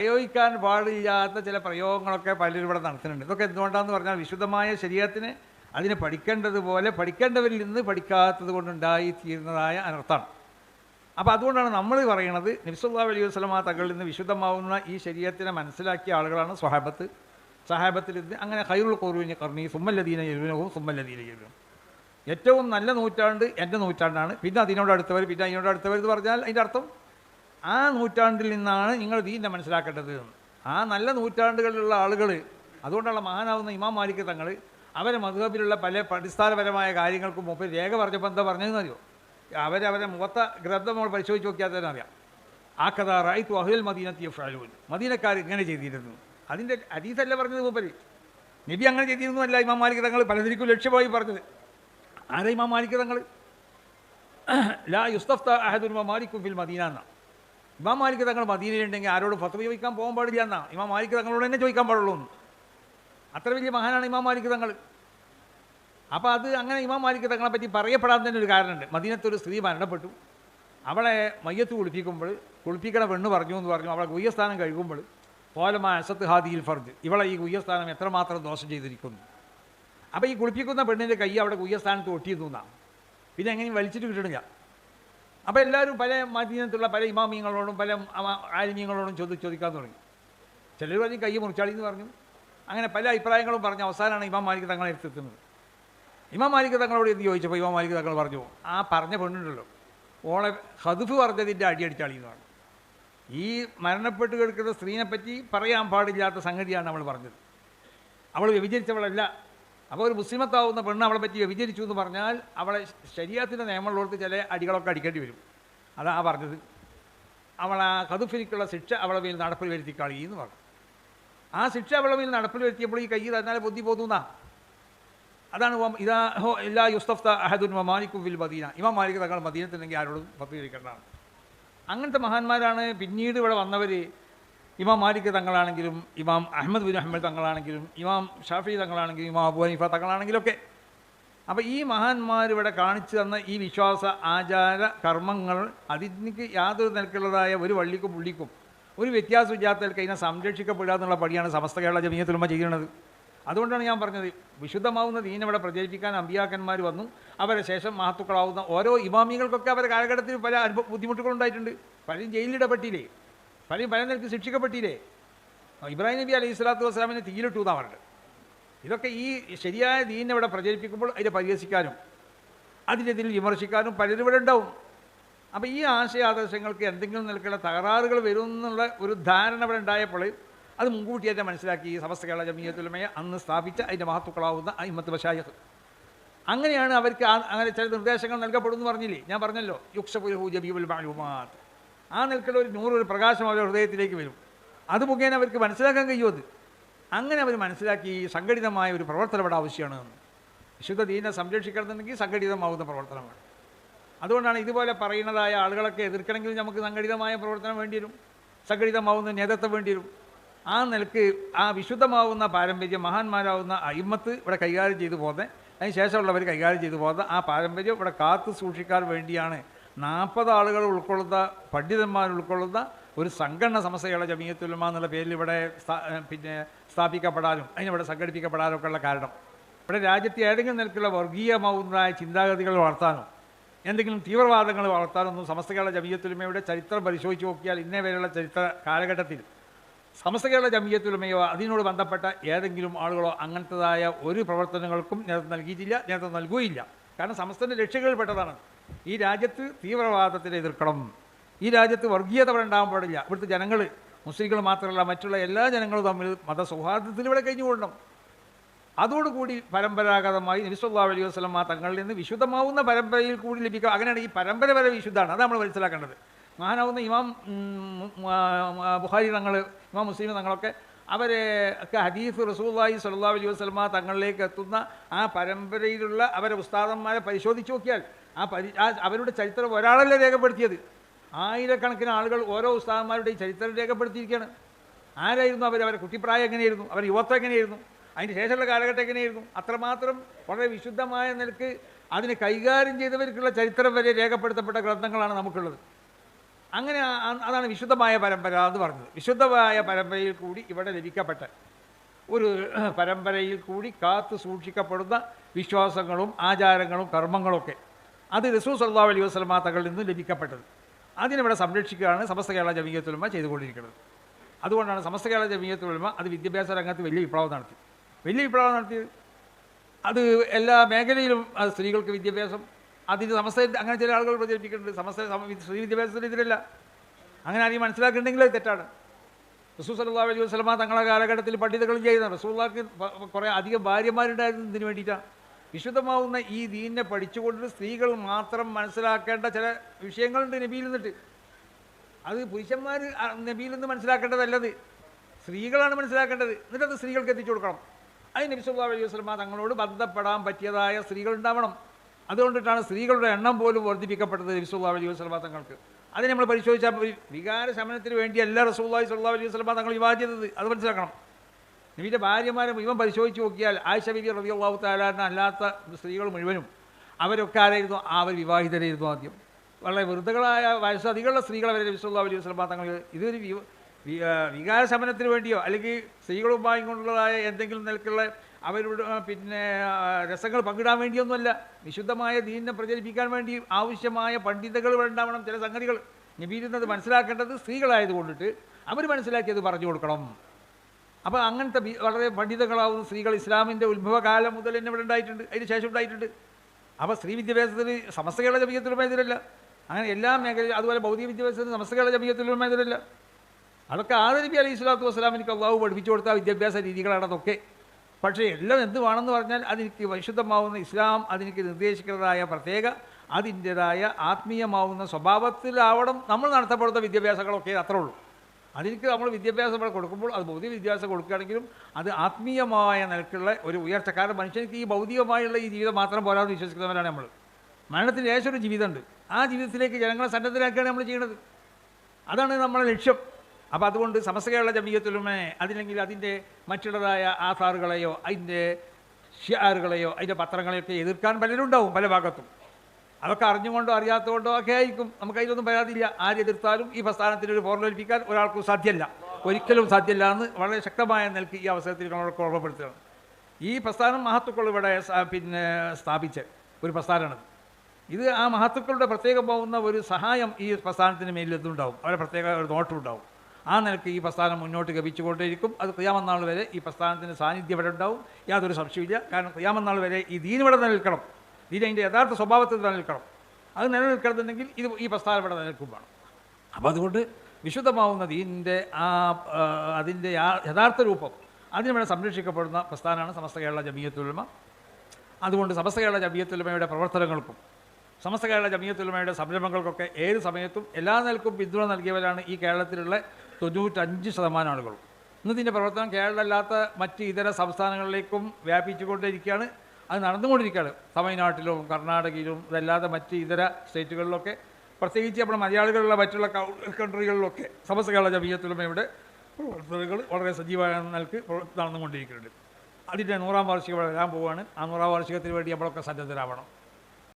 പ്രയോഗിക്കാൻ പാടില്ലാത്ത ചില പ്രയോഗങ്ങളൊക്കെ പലരും ഇവിടെ നടത്തുന്നുണ്ട്. ഇതൊക്കെ എന്തുകൊണ്ടാണെന്ന് പറഞ്ഞാൽ വിശുദ്ധമായ ശരീരത്തിന് അതിനെ പഠിക്കേണ്ടതുപോലെ പഠിക്കേണ്ടവരിൽ നിന്ന് പഠിക്കാത്തത് കൊണ്ടുണ്ടായി തീരുന്നതായ അനർത്ഥമാണ് അപ്പോൾ അതുകൊണ്ടാണ് നമ്മൾ പറയുന്നത് നബ്സുല്ലാ അലൈഹി വസ്ലമ തകളിൽ നിന്ന് വിശുദ്ധമാവുന്ന ഈ ശരീരത്തിനെ മനസ്സിലാക്കിയ ആളുകളാണ് സ്വഹാബത്ത്. സഹാബത്തിൽ നിന്ന് അങ്ങനെ ഹൈറുൾ കോർവിനെ കർണി സുമ്മല്ലദീന എഴുവിനവും സുമ്മല്ലദീന എഴുവിനും ഏറ്റവും നല്ല നൂറ്റാണ്ട് എന്റെ നൂറ്റാണ്ടാണ്. പിന്നെ അതിനോട് അടുത്തവർ പിന്നെ അതിനോട് അടുത്തവർ എന്ന് പറഞ്ഞാൽ അതിന്റെ അർത്ഥം ആ നൂറ്റാണ്ടിൽ നിന്നാണ് നിങ്ങൾ ദീന്റെ മനസ്സിലാക്കേണ്ടത് ആ നല്ല നൂറ്റാണ്ടുകളിലുള്ള ആളുകൾ അതുകൊണ്ടുള്ള മഹാനാവുന്ന ഇമാം മാലിക് തങ്ങൾ അവരെ മധുഹബിലുള്ള പല അടിസ്ഥാനപരമായ കാര്യങ്ങൾക്കും മുമ്പ് രേഖ പറഞ്ഞപ്പോൾ എന്താ പറഞ്ഞതെന്ന് അറിയോ? അവരവരെ മുഖത്ത ഗ്രന്ഥം നമ്മൾ പരിശോധിച്ച് നോക്കിയാൽ തന്നെ അറിയാം. ആ കഥ റൈത്തു അഹുൽ മദീനത്തി ഫാലൂൻ മദീനക്കാർ ഇങ്ങനെ ചെയ്തിരുന്നു. അതിന്റെ അതീതല്ല പറഞ്ഞത് മൂപ്പര് നബി അങ്ങനെ ചെയ്തിരുന്നു അല്ല ഇമാം മാലിക് തങ്ങൾ പലതിരിക്കും ലക്ഷ്യമായി പറഞ്ഞത്. ആരാ ഇമാം മാലിക് തങ്ങൾ ലാ യുസ്തഫ്ത അഹദുൽ മാലിക്കും ഫിൽ മദീന എന്നാണ്. ഇമാം മാലിക് തങ്ങൾ മദീനയിലുണ്ടെങ്കിൽ ആരോട് ഫത്വ ചോദിക്കാൻ പോകാൻ പാടില്ല എന്നാ. ഇമാം മാലിക് തങ്ങളോട് തന്നെ ചോദിക്കാൻ പാടുള്ളൂ അത്ര വലിയ മഹാനാണ് ഇമാം മാലിക് തങ്ങൾ. അപ്പോൾ അത് അങ്ങനെ ഇമാം മാലിക് തങ്ങളെ പറ്റി പറയപ്പെടാൻ തന്നെ ഒരു കാരണമുണ്ട്. മദീനത്തൊരു സ്ത്രീ മരണപ്പെട്ടു. അവളെ മയ്യത്ത് കുളിപ്പിക്കുമ്പോൾ കുളിപ്പിക്കണ പെണ്ണ് പറഞ്ഞു എന്ന് പറഞ്ഞു. അവളെ ഗുയ്യസ്ഥാനം കഴുകുമ്പോൾ പോലമ അസത്ത് ഹാദിയിൽ ഫർജ് ഇവളെ ഈ ഗുയ്യസ്ഥാനം എത്രമാത്രം ദോഷം ചെയ്തിരിക്കുന്നു. അപ്പോൾ ഈ കുളിപ്പിക്കുന്ന പെണ്ണിന്റെ കൈ അവിടെ ഗുയ്യസ്ഥാനത്ത് ഒട്ടിയെന്നു എന്നാണ് പിന്നെ എങ്ങനെയും വലിച്ചിട്ട് കിട്ടണില്ല അപ്പോൾ എല്ലാവരും പല മദീനത്തുള്ള പല ഇമാമിയങ്ങളോടും പല ആലിമ്യങ്ങളോടും ചോദി ചോദിക്കാൻ തുടങ്ങി. ചിലർ പറഞ്ഞു കൈ മുറിച്ചാളി എന്ന് പറഞ്ഞു. അങ്ങനെ പല അഭിപ്രായങ്ങളും പറഞ്ഞ് അവസാനമാണ് ഇമാം മാലിക് തങ്ങളെ എടുത്തെത്തുന്നത്. ഇമാം മാലിക് തങ്ങളോട് എന്ത് ചോദിച്ചപ്പോൾ ഇമാം മാലിക് തങ്ങൾ പറഞ്ഞു ആ പറഞ്ഞ പെണ്ണുണ്ടല്ലോ. ഓളെ ഹദുഫ് പറഞ്ഞതിന്റെ അടിയടിച്ചാളി എന്ന് പറഞ്ഞു. ഈ മരണപ്പെട്ട് കിടക്കുന്ന സ്ത്രീനെപ്പറ്റി പറയാൻ പാടില്ലാത്ത സംഗതിയാണ് അവൾ പറഞ്ഞത്. അവൾ വ്യഭിചരിച്ചവളല്ല. അപ്പോൾ ഒരു മുസ്ലിമത്താവുന്ന പെണ്ണ് അവളെ പറ്റി വ്യഭിചരിച്ചു എന്ന് പറഞ്ഞാൽ അവളെ ശരീരത്തിന്റെ നിയമമുള്ളവർക്ക് ചില അടികളൊക്കെ അടിക്കേണ്ടി വരും. അതാ പറഞ്ഞത്. അവൾ ആ കതുഫിനിക്കുള്ള ശിക്ഷ അവളെ മേൽ നടപ്പിൽ വരുത്തി കളി എന്ന് പറഞ്ഞു. ആ ശിക്ഷ അവളെ മേൽ നടപ്പിൽ വരുത്തിയപ്പോൾ ഈ കൈ അതിനാലെ ബുദ്ധി പോതുന്നാ. അതാണ് ഇതാ ഹോ എല്ലാ യുസ്തഫ്ത അഹദുൻ മമാലിക്കും വിൽ മദീന. ഇമാം മാലിക് തങ്ങൾ മദീനത്തിനെങ്കിൽ ആരോടും പത്രീകരിക്കേണ്ടതാണ് അങ്ങനത്തെ മഹാന്മാരാണ് പിന്നീട് ഇവിടെ വന്നവർ ഇമാം മാലിക് തങ്ങളാണെങ്കിലും ഇമാം അഹമ്മദ് ബിൻ അഹമ്മദ് തങ്ങളാണെങ്കിലും ഇമാം ഷാഫി തങ്ങളാണെങ്കിലും ഇമാം അബു ഹനീഫ തങ്ങളാണെങ്കിലും ഒക്കെ അപ്പോൾ ഈ മഹാന്മാർ ഇവിടെ കാണിച്ചു തന്ന ഈ വിശ്വാസ ആചാര കർമ്മങ്ങൾ അതിനിക്ക് യാതൊരു നിലക്കുള്ളതായ ഒരു വള്ളിക്കും പുള്ളിക്കും ഒരു വ്യത്യാസമില്ലാത്തവർക്ക് അതിനെ സംരക്ഷിക്കപ്പെടുക എന്നുള്ള പടിയാണ് സമസ്ത കേരള ജമീയത്തിലുമ ചെയ്യുന്നത് അതുകൊണ്ടാണ് ഞാൻ പറഞ്ഞത് വിശുദ്ധമാവുന്ന ദീൻ ഇവിടെ പ്രചരിപ്പിക്കാൻ അമ്പിയാക്കന്മാർ വന്നു. അവരെ ശേഷം മഹത്തുക്കളാവുന്ന ഓരോ ഇമാമികൾക്കൊക്കെ അവരുടെ കാലഘട്ടത്തിൽ പല അനുഭവ ബുദ്ധിമുട്ടുകളുണ്ടായിട്ടുണ്ട്. പലരും ജയിലിലിടപ്പെട്ടില്ലേ പലരും പല ശിക്ഷിക്കപ്പെട്ടില്ലേ? ഇബ്രാഹിം നബി അലൈഹി സ്വലാത്തു വസ്സലാമിനെ തീയിലിട്ടു എന്നാണ് പറഞ്ഞത്. ഇതൊക്കെ ഈ ശരിയായ ദീനിനെ ഇവിടെ പ്രചരിപ്പിക്കുമ്പോൾ അതിനെ പരിഹസിക്കാനും അതിനെതിരിൽ വിമർശിക്കാനും പലരും ഇവിടെ ഉണ്ടാവും. അപ്പോൾ ഈ ആശയാദർശങ്ങൾക്ക് എന്തെങ്കിലും നിലക്കുള്ള തകരാറുകൾ വരും എന്നുള്ള ഒരു ധാരണ ഇവിടെ ഉണ്ടായപ്പോൾ അത് മുൻകൂട്ടിയായിട്ട് മനസ്സിലാക്കി ഈ സമസ്ത കേരള ജമീയത്തുലമയെ അന്ന് സ്ഥാപിച്ച അതിന്റെ മഹത്വക്കളാവുന്ന അഹിമത്ത് ബഷായഹ് അങ്ങനെയാണ് അവർക്ക് അങ്ങനെ ചില നിർദ്ദേശങ്ങൾ നൽകപ്പെടുമെന്ന് പറഞ്ഞില്ലേ? ഞാൻ പറഞ്ഞല്ലോ യുക്ഷപുരഹു ജബീബുൽ മാലൂമാത്ത് ആ നിൽക്കുന്ന ഒരു നൂറ് ഒരു പ്രകാശം അവരുടെ ഹൃദയത്തിലേക്ക് വരും. അത് മുഖേന അവർക്ക് മനസ്സിലാക്കാൻ കഴിയും അത്? അങ്ങനെ അവർ മനസ്സിലാക്കി സംഘടിതമായ ഒരു പ്രവർത്തനം ഇവിടെ ആവശ്യമാണ് എന്ന്. വിശുദ്ധ ദീനെ സംരക്ഷിക്കണമെന്നുണ്ടെങ്കിൽ സംഘടിതമാവുന്ന പ്രവർത്തനമാണ്. അതുകൊണ്ടാണ് ഇതുപോലെ പറയുന്നതായ ആളുകളൊക്കെ എതിർക്കണമെങ്കിൽ നമുക്ക് സംഘടിതമായ പ്രവർത്തനം വേണ്ടി വരും. സംഘടിതമാവുന്ന നേതൃത്വം വേണ്ടി വരും. ആ നിലയ്ക്ക് ആ വിശുദ്ധമാവുന്ന പാരമ്പര്യം മഹാന്മാരാവുന്ന അയിമത്ത് ഇവിടെ കൈകാര്യം ചെയ്തു പോകുന്നത് അതിന് ശേഷമുള്ളവർ കൈകാര്യം ചെയ്തു പോകുന്നത് ആ പാരമ്പര്യം ഇവിടെ കാത്തു സൂക്ഷിക്കാൻ വേണ്ടിയാണ് നാൽപ്പത് ആളുകൾ ഉൾക്കൊള്ളുന്ന പണ്ഡിതന്മാർ ഉൾക്കൊള്ളുന്ന ഒരു സംഘടന സമസ്യകളെ ജമീയത്തുലമ എന്നുള്ള പേരിൽ ഇവിടെ പിന്നെ സ്ഥാപിക്കപ്പെടാനും അതിനിവിടെ സംഘടിപ്പിക്കപ്പെടാനും ഒക്കെ ഉള്ള കാരണം. ഇവിടെ രാജ്യത്തെ ഏതെങ്കിലും നിലക്കുള്ള വർഗീയമാവുന്നതായ ചിന്താഗതികൾ വളർത്താനോ എന്തെങ്കിലും തീവ്രവാദങ്ങൾ വളർത്താനൊന്നും സമസ്ത കേരള ജമീയത്തുലമയുടെ ചരിത്രം പരിശോധിച്ച് നോക്കിയാൽ ഇന്നേ വരെയുള്ള ചരിത്ര കാലഘട്ടത്തിൽ സമസ്ത കേരള ജമീയത്തുലമയോ അതിനോട് ബന്ധപ്പെട്ട ഏതെങ്കിലും ആളുകളോ അങ്ങനത്തതായ ഒരു പ്രവർത്തനങ്ങൾക്കും നേതൃത്വം നൽകിയിട്ടില്ല നേതൃത്വം നൽകുകയില്ല. കാരണം സമസ്തന്റെ ലക്ഷ്യങ്ങളിൽപ്പെട്ടതാണ്. ഈ രാജ്യത്ത് തീവ്രവാദത്തിനെ എതിർക്കണം. ഈ രാജ്യത്ത് വർഗീയത ഉണ്ടാകാൻ പാടില്ല. ഇവിടുത്തെ ജനങ്ങൾ മുസ്ലിങ്ങൾ മാത്രമല്ല മറ്റുള്ള എല്ലാ ജനങ്ങളും തമ്മിൽ മതസൗഹാർദ്ദത്തിൽ ഇവിടെ കഴിഞ്ഞുകൊള്ളണം അതോടുകൂടി പരമ്പരാഗതമായി നബിസ്വല്ലാ അലൈഹി വസ്ലം തങ്ങളിൽ നിന്ന് വിശുദ്ധമാവുന്ന പരമ്പരയിൽ കൂടി ലഭിക്കുക. അങ്ങനെയാണ് ഈ പരമ്പര വരെ വിശുദ്ധമാണ്. അത് നമ്മൾ മനസ്സിലാക്കേണ്ടത്. മഹാനാവുന്ന ഇമാം ബുഖാരി തങ്ങൾ ഇമാം മുസ്ലിം തങ്ങളൊക്കെ അവരെ ഒക്കെ ഹദീഫ് റസൂല്ലായി സല്ലാ അലൈഹി വസ്ലമ തങ്ങളിലേക്ക് എത്തുന്ന ആ പരമ്പരയിലുള്ള അവരെ ഉസ്താദന്മാരെ പരിശോധിച്ച് നോക്കിയാൽ ആ പരി ആ അവരുടെ ചരിത്രം ഒരാളല്ലേ രേഖപ്പെടുത്തിയത്? ആയിരക്കണക്കിന് ആളുകൾ ഓരോ ഉസ്താദന്മാരുടെയും ചരിത്രം രേഖപ്പെടുത്തിയിരിക്കുകയാണ്. ആരായിരുന്നു അവർ അവരെ കുട്ടിപ്രായം എങ്ങനെയായിരുന്നു? അവർ യുവത്വം എങ്ങനെയായിരുന്നു? അതിന് ശേഷമുള്ള കാലഘട്ടം എങ്ങനെയായിരുന്നു? അത്രമാത്രം വളരെ വിശുദ്ധമായ നിലയ്ക്ക് അതിനെ കൈകാര്യം ചെയ്തവർക്കുള്ള ചരിത്രം വരെ രേഖപ്പെടുത്തപ്പെട്ട ഗ്രന്ഥങ്ങളാണ് നമുക്കുള്ളത്. അങ്ങനെ അതാണ് വിശുദ്ധമായ പരമ്പര എന്ന് പറഞ്ഞത്. വിശുദ്ധമായ പരമ്പരയിൽ കൂടി ഇവിടെ ലഭിക്കപ്പെട്ട ഒരു പരമ്പരയിൽ കൂടി കാത്തു സൂക്ഷിക്കപ്പെടുന്ന വിശ്വാസങ്ങളും ആചാരങ്ങളും കർമ്മങ്ങളൊക്കെ അത് റസൂൽ സല്ലാ അലൈഹി വസ്ലമാ നിന്ന് ലഭിക്കപ്പെട്ടത്. അതിനിവിടെ സംരക്ഷിക്കുകയാണ് സമസ്ത കേരള ജമീയത്തുലമ ചെയ്തുകൊണ്ടിരിക്കുന്നത്. അതുകൊണ്ടാണ് സമസ്ത കേരള ജമീയത്തുലമ അത് വിദ്യാഭ്യാസ രംഗത്ത് വലിയ വിപ്ലവം നടത്തി. വലിയ വിപ്ലവം നടത്തിയത്? അത് എല്ലാ മേഖലയിലും സ്ത്രീകൾക്ക് വിദ്യാഭ്യാസം അതിന് സമസ്ത അങ്ങനെ ചില ആളുകൾ പ്രചരിപ്പിക്കുന്നുണ്ട്. സമസ്ത സമ- സ്ത്രീ വിദ്യാഭ്യാസത്തിനെതിരല്ല അങ്ങനെ ആരെയും മനസ്സിലാക്കുന്നുണ്ടെങ്കിൽ തെറ്റാണ്. റസൂൽ സല്ലാ അലൈഹി വസ്ലമ തങ്ങളെ കാലഘട്ടത്തിൽ പണ്ഡിതകളും ചെയ്യുന്ന റസൂള്ളാർക്ക് കുറേ അധികം ഭാര്യമാരുണ്ടായിരുന്നു ഇതിന് വേണ്ടിയിട്ടാണ് വിശുദ്ധമാവുന്ന ഈ ദീനിനെ പഠിച്ചുകൊണ്ട് സ്ത്രീകൾ മാത്രം മനസ്സിലാക്കേണ്ട ചില വിഷയങ്ങളുണ്ട് നബിയിൽ നിന്നിട്ട്. അത് പുരുഷന്മാർ നബിയിൽ നിന്ന് മനസ്സിലാക്കേണ്ടതല്ലത്. സ്ത്രീകളാണ് മനസ്സിലാക്കേണ്ടത്. എന്നിട്ടത് സ്ത്രീകൾക്ക് എത്തിച്ചു കൊടുക്കണം. അത് നബി സല്ലാ അലൈഹി വസ്ലമ തങ്ങളോട് ബന്ധപ്പെടാൻ പറ്റിയതായ സ്ത്രീകൾ ഉണ്ടാവണം. അതുകൊണ്ടിട്ടാണ് സ്ത്രീകളുടെ എണ്ണം പോലും വർദ്ധിപ്പിക്കപ്പെട്ടത് നബി സല്ലാ അലൈഹി വസ്ലമ തങ്ങൾക്ക്. അത് നമ്മൾ പരിശോധിച്ചാൽ വികാര ശമനത്തിന് വേണ്ടി എല്ലാ റസൂല്ലാഹി സല്ലാ അലൈഹി വസ്ലമ തങ്ങൾ വിവാഹം അത് മനസ്സിലാക്കണം. നബിയുടെ ഭാര്യമാരെ മുഴുവൻ പരിശോധിച്ച് നോക്കിയാൽ ആയിഷ ബിബി റബി അള്ളാഹു താലാറിന് അല്ലാത്ത സ്ത്രീകൾ മുഴുവനും അവരൊക്കെ ആരായിരുന്നു? അവർ വിവാഹിതരായിരുന്നു ആദ്യം. വളരെ വൃദ്ധകളായ വയസ്സ് സ്ത്രീകൾ അവരെ വരെ വിശ്വല്ലാ അലൈഹി വസ്ലമ തങ്ങൾ ഇതൊരു വികാര ശമനത്തിന് വേണ്ടിയോ അല്ലെങ്കിൽ സ്ത്രീകളുമായി കൊണ്ടുള്ളതായ എന്തെങ്കിലും നിലക്കുള്ള അവരുടെ പിന്നെ രസങ്ങൾ പങ്കിടാൻ വേണ്ടിയൊന്നുമല്ല. വിശുദ്ധമായ ദീനിനെ പ്രചരിപ്പിക്കാൻ വേണ്ടി ആവശ്യമായ പണ്ഡിതകൾ ഉണ്ടാവണം. ചില സംഗതികൾ നബീരുന്നത് മനസ്സിലാക്കേണ്ടത് സ്ത്രീകളായത് കൊണ്ടിട്ട് അവർ മനസ്സിലാക്കിയത് പറഞ്ഞു കൊടുക്കണം. അപ്പോൾ അങ്ങനത്തെ വളരെ പണ്ഡിതകളാവുന്ന സ്ത്രീകൾ ഇസ്ലാമിന്റെ ഉത്ഭവകാലം മുതൽ തന്നെ ഇവിടെ ഉണ്ടായിട്ടുണ്ട്. അതിന് ശേഷം ഉണ്ടായിട്ടുണ്ട്. അപ്പോൾ സ്ത്രീ വിദ്യാഭ്യാസത്തിന് സമസ്തകളുടെ ജമീയത്തിലും എതിരല്ല. അങ്ങനെ എല്ലാ മേഖലയിലും അതുപോലെ ഭൗതിക വിദ്യാഭ്യാസത്തിന് സമസ്തകളുടെ ജമീയത്തിലും എതിരല്ല. അതൊക്കെ ആദരിപ്പി അലൈഹി സ്വലാത്തു വസ്സലാമിനിക്ക് അള്ളാഹു പഠിപ്പിച്ചു കൊടുത്ത വിദ്യാഭ്യാസ രീതികളാണ് അതൊക്കെ. പക്ഷേ എല്ലാം എന്ത് വേണമെന്ന് പറഞ്ഞാൽ അതെനിക്ക് വിശുദ്ധമാവുന്ന ഇസ്ലാം അതെനിക്ക് നിർദ്ദേശിക്കുന്നതായ പ്രത്യേക അതിന്റേതായ ആത്മീയമാവുന്ന സ്വഭാവത്തിലാവണം നമ്മൾ നടത്തപ്പെടുന്ന വിദ്യാഭ്യാസങ്ങളൊക്കെ അത്രേ ഉള്ളൂ. അതെനിക്ക് നമ്മൾ വിദ്യാഭ്യാസം ഇവിടെ കൊടുക്കുമ്പോൾ അത് ഭൗതിക വിദ്യാഭ്യാസം കൊടുക്കുകയാണെങ്കിലും അത് ആത്മീയമായ നിലക്കുള്ള ഒരു ഉയർച്ച. കാരണം മനുഷ്യർക്ക് ഈ ഭൗതികമായുള്ള ഈ ജീവിതം മാത്രം പോരാതെ വിശ്വസിക്കുന്നവരാണ് നമ്മൾ. മരണത്തിന് ശേഷം ഒരു ജീവിതമുണ്ട്. ആ ജീവിതത്തിലേക്ക് ജനങ്ങളെ സന്നദ്ധരാക്കുകയാണ് നമ്മൾ ചെയ്യുന്നത്. അതാണ് നമ്മുടെ ലക്ഷ്യം. അപ്പോൾ അതുകൊണ്ട് സമസ്തകേരള ജമീയത്തിലുമേ അതില്ലെങ്കിൽ അതിന്റെ മറ്റുള്ളതായ ആധാറുകളെയോ അതിന്റെ ഷിയാറുകളെയോ അതിന്റെ പത്രങ്ങളെയൊക്കെ എതിർക്കാൻ പലരുണ്ടാവും പല ഭാഗത്തും. അതൊക്കെ അറിഞ്ഞുകൊണ്ടോ അറിയാത്തതുകൊണ്ടോ ഒക്കെ ആയിരിക്കും. നമുക്ക് അതിലൊന്നും പരാതിയില്ല. ആരെതിർത്താലും ഈ പ്രസ്ഥാനത്തിന് ഒരു പോർലേൽപ്പിക്കാൻ ഒരാൾക്കും സാധ്യമല്ല ഒരിക്കലും സാധ്യമല്ല എന്ന് വളരെ ശക്തമായ നിലയ്ക്ക് ഈ അവസരത്തിൽ നമ്മളൊക്കെ ഓർമ്മപ്പെടുത്തുകയാണ്. ഈ പ്രസ്ഥാനം മഹത്തുക്കൾ ഇവിടെ പിന്നെ സ്ഥാപിച്ച ഒരു പ്രസ്ഥാനമാണ് ഇത് ആ മഹത്തുക്കളുടെ പ്രത്യേകം പോകുന്ന ഒരു സഹായം ഈ പ്രസ്ഥാനത്തിന് മേലിലെത്തുണ്ടാവും അവരുടെ പ്രത്യേക ഒരു നോട്ടുണ്ടാവും. ആ നിലയ്ക്ക് ഈ പ്രസ്ഥാനം മുന്നോട്ട് ഗമിച്ചുകൊണ്ടേയിരിക്കും അത് ക്രിയാമന്നാൾ വരെ ഈ പ്രസ്ഥാനത്തിന്റെ സാന്നിധ്യം ഇവിടെ ഉണ്ടാവും. യാതൊരു സംശയമില്ല കാരണം ക്രിയാമന്നാൾ വരെ ഈ ദീൻ ഇവിടെ നിലനിൽക്കണം. ദീൻ അതിന്റെ യഥാർത്ഥ സ്വഭാവത്തിൽ നിലനിൽക്കണം. അത് നിലനിൽക്കണമെന്നുണ്ടെങ്കിൽ ഇത് ഈ പ്രസ്ഥാനം ഇവിടെ നിലനിൽക്കും വേണം അപ്പോൾ അതുകൊണ്ട് വിശുദ്ധമാവുന്ന ദീനിന്റെ ആ, അതിന്റെ യഥാർത്ഥ രൂപം അതിനുവേണ്ടി സംരക്ഷിക്കപ്പെടുന്ന പ്രസ്ഥാനമാണ് സമസ്ത കേരള ജമീയത്തുലമ. അതുകൊണ്ട് സമസ്ത കേരള ജമീയത്തുലമയുടെ പ്രവർത്തനങ്ങൾക്കും സമസ്ത കേരള ജമീയത്തുലമയുടെ സംരംഭങ്ങൾക്കൊക്കെ ഏത് സമയത്തും എല്ലാ നിലക്കും പിന്തുണ നൽകിയവരാണ് ഈ കേരളത്തിലുള്ള തൊണ്ണൂറ്റഞ്ച് ശതമാനം ആളുകളും ഇന്ന് ഇതിന്റെ പ്രവർത്തനം കേരളമല്ലാത്ത മറ്റ് ഇതര സംസ്ഥാനങ്ങളിലേക്കും വ്യാപിച്ചുകൊണ്ടിരിക്കുകയാണ് അത് നടന്നുകൊണ്ടിരിക്കുകയാണ്. തമിഴ്നാട്ടിലും കർണാടകയിലും ഇതല്ലാതെ മറ്റ് ഇതര സ്റ്റേറ്റുകളിലൊക്കെ. പ്രത്യേകിച്ച് നമ്മുടെ മലയാളികളുള്ള മറ്റുള്ള കൺട്രികളിലൊക്കെ. സമസ്ത കേരള ഇവിടെ പ്രവർത്തനങ്ങൾ വളരെ സജീവമായ നിലയ്ക്ക് നടന്നുകൊണ്ടിരിക്കുന്നുണ്ട്. അതിന്റെ നൂറാം വാർഷികം വരാൻ പോവുകയാണ്. ആ നൂറാം വാർഷികത്തിന് വേണ്ടി നമ്മളൊക്കെ സന്നദ്ധരാവണം.